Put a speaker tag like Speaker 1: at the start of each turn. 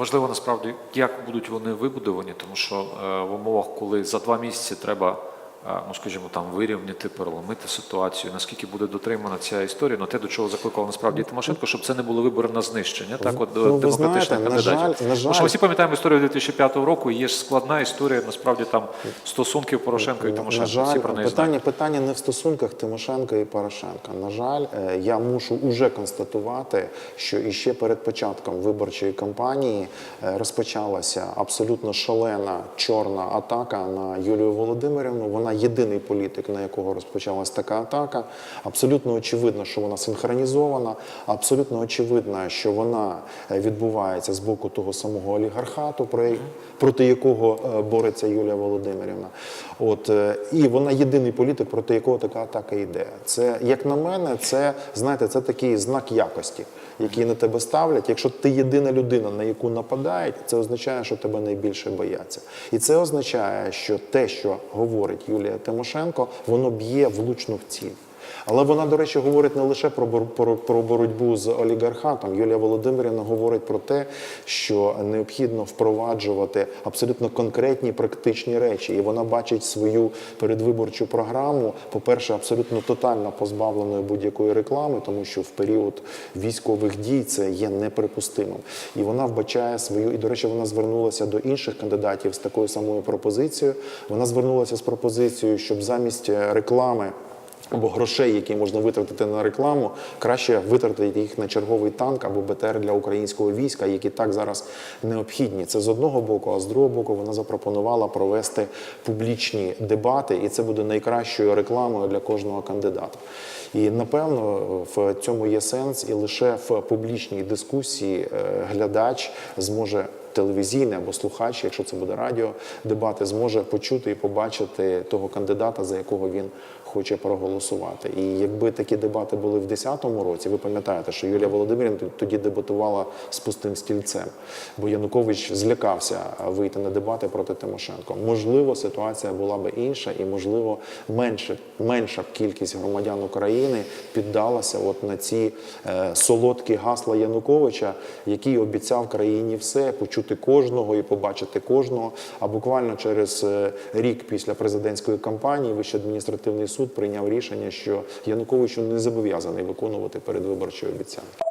Speaker 1: Можливо, насправді, як будуть вони вибудовані, тому що е, в умовах, коли за два місяці треба, ну скажімо, там вирівняти, переломити ситуацію, наскільки буде дотримана ця історія, ну те, до чого закликав насправді Тимошенко, щоб це не були вибори на знищення, так от
Speaker 2: Ну,
Speaker 1: демократичних кандидатів.
Speaker 2: на жаль-
Speaker 1: ми всі пам'ятаємо історію 2005 року. Є ж складна історія, насправді там стосунків Порошенка і
Speaker 2: На жаль,
Speaker 1: всі про неї
Speaker 2: питання,
Speaker 1: знають.
Speaker 2: питання не в стосунках Тимошенка і Порошенка. На жаль, е, я мушу уже констатувати, що іще перед початком виборчої кампанії е, розпочалася абсолютно шалена чорна атака на Юлію Володимирівну. Вона єдиний політик, на якого розпочалась така атака. Абсолютно очевидно, що вона синхронізована. Абсолютно очевидно, що вона е, відбувається з боку того самого олігархату, проти якого е, бореться Юлія Володимирівна. От е, і вона єдиний політик, проти якого така атака йде. Це як на мене, це знаєте, це такий знак якості, який на тебе ставлять. Якщо ти єдина людина, на яку нападають, це означає, що тебе найбільше бояться. І це означає, що те, що говорить Юлія Тимошенко, воно б'є влучно в ціль. Але вона, до речі, говорить не лише про, про, про боротьбу з олігархатом. Юлія Володимирівна говорить про те, що необхідно впроваджувати абсолютно конкретні практичні речі. І вона бачить свою передвиборчу програму, по-перше, абсолютно тотально позбавленою будь-якої реклами, тому що в період військових дій це є неприпустимим. І вона вбачає свою, і, до речі, вона звернулася до інших кандидатів з такою самою пропозицією. Вона звернулася з пропозицією, щоб замість е, реклами або грошей, які можна витратити на рекламу, краще витратити їх на черговий танк або БТР для українського війська, які так зараз необхідні. Це з одного боку, а з другого боку, вона запропонувала провести публічні дебати, і це буде найкращою рекламою для кожного кандидата. І напевно в цьому є сенс, і лише в публічній дискусії е, глядач зможе телевізійний або слухач, якщо це буде радіо, дебати, зможе почути і побачити того кандидата, за якого він хоче проголосувати. І якби такі дебати були в 2010 році, ви пам'ятаєте, що Юлія Володимирівна тоді дебатувала з пустим стільцем, бо Янукович злякався вийти на дебати проти Тимошенко. Можливо, ситуація була би інша, і можливо, менше, менша кількість громадян України піддалася от на ці е, солодкі гасла Януковича, який обіцяв країні все, почути кожного і побачити кожного. А буквально через е, рік після президентської кампанії Вищий адміністративний суд прийняв рішення, що Януковичу не зобов'язаний виконувати передвиборчі обіцянки.